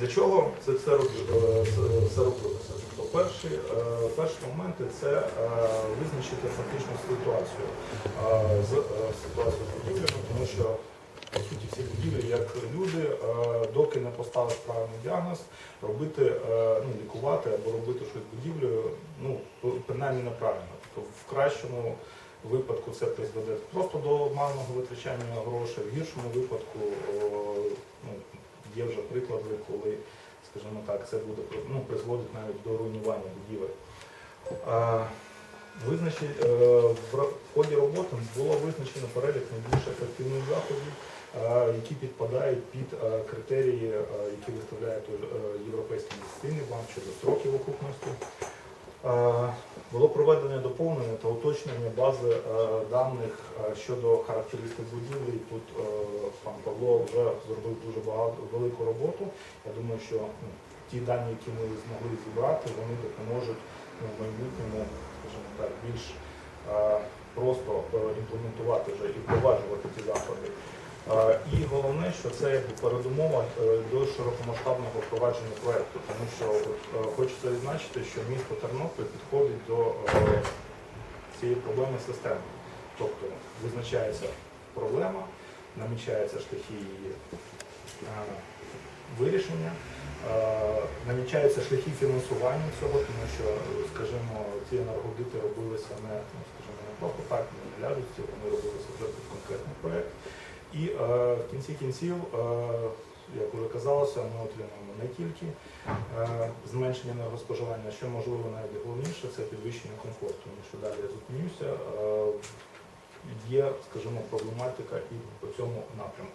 Для чого це все, е, робилося? Тобто перші, е, перші моменти це е, визначити фактичну ситуацію з ситуацією з будівлями, тому що по суті всі будівлі, як люди, доки не поставиш правильний діагноз, робити, ну, лікувати або робити щось будівлею, ну, принаймні неправильно. Тобто в кращому випадку це призведе просто до марного витрачання грошей, в гіршому випадку є вже приклади, коли, скажімо так, це буде ну, призводить навіть до руйнування будівель. Е, в ході роботи було визначено перелік найбільш ефективних заходів, які підпадають під критерії, які виставляє е, Європейський інвестиційний банк щодо строків окупності. Було проведено доповнення та уточнення бази е, даних е, щодо характеристик будівлі. Тут е, пан Павло вже зробив дуже багато велику роботу. Я думаю, що ну, ті дані, які ми змогли зібрати, вони допоможуть ну, в майбутньому, скажімо так, більш просто імплементувати вже і впроваджувати І головне, що це якби передумова е, до широкомасштабного впровадження проекту, тому що е, хочеться відзначити, що місто Тернопіль підходить до е, цієї проблеми системно. Тобто визначається проблема, намічаються шляхи її вирішення, намічаються шляхи фінансування цього, тому що, скажімо, ці енергодити робилися не, ну, скажімо, не просто так, не радості, вони робилися вже під конкретний проект. І е, в кінці кінців, е, як вже казалося, ми отримаємо не тільки е, зменшення енергоспоживання, що можливо навіть головніше, це підвищення комфорту. Тому що далі я зупинюся. Є, скажімо, проблематика і по цьому напрямку.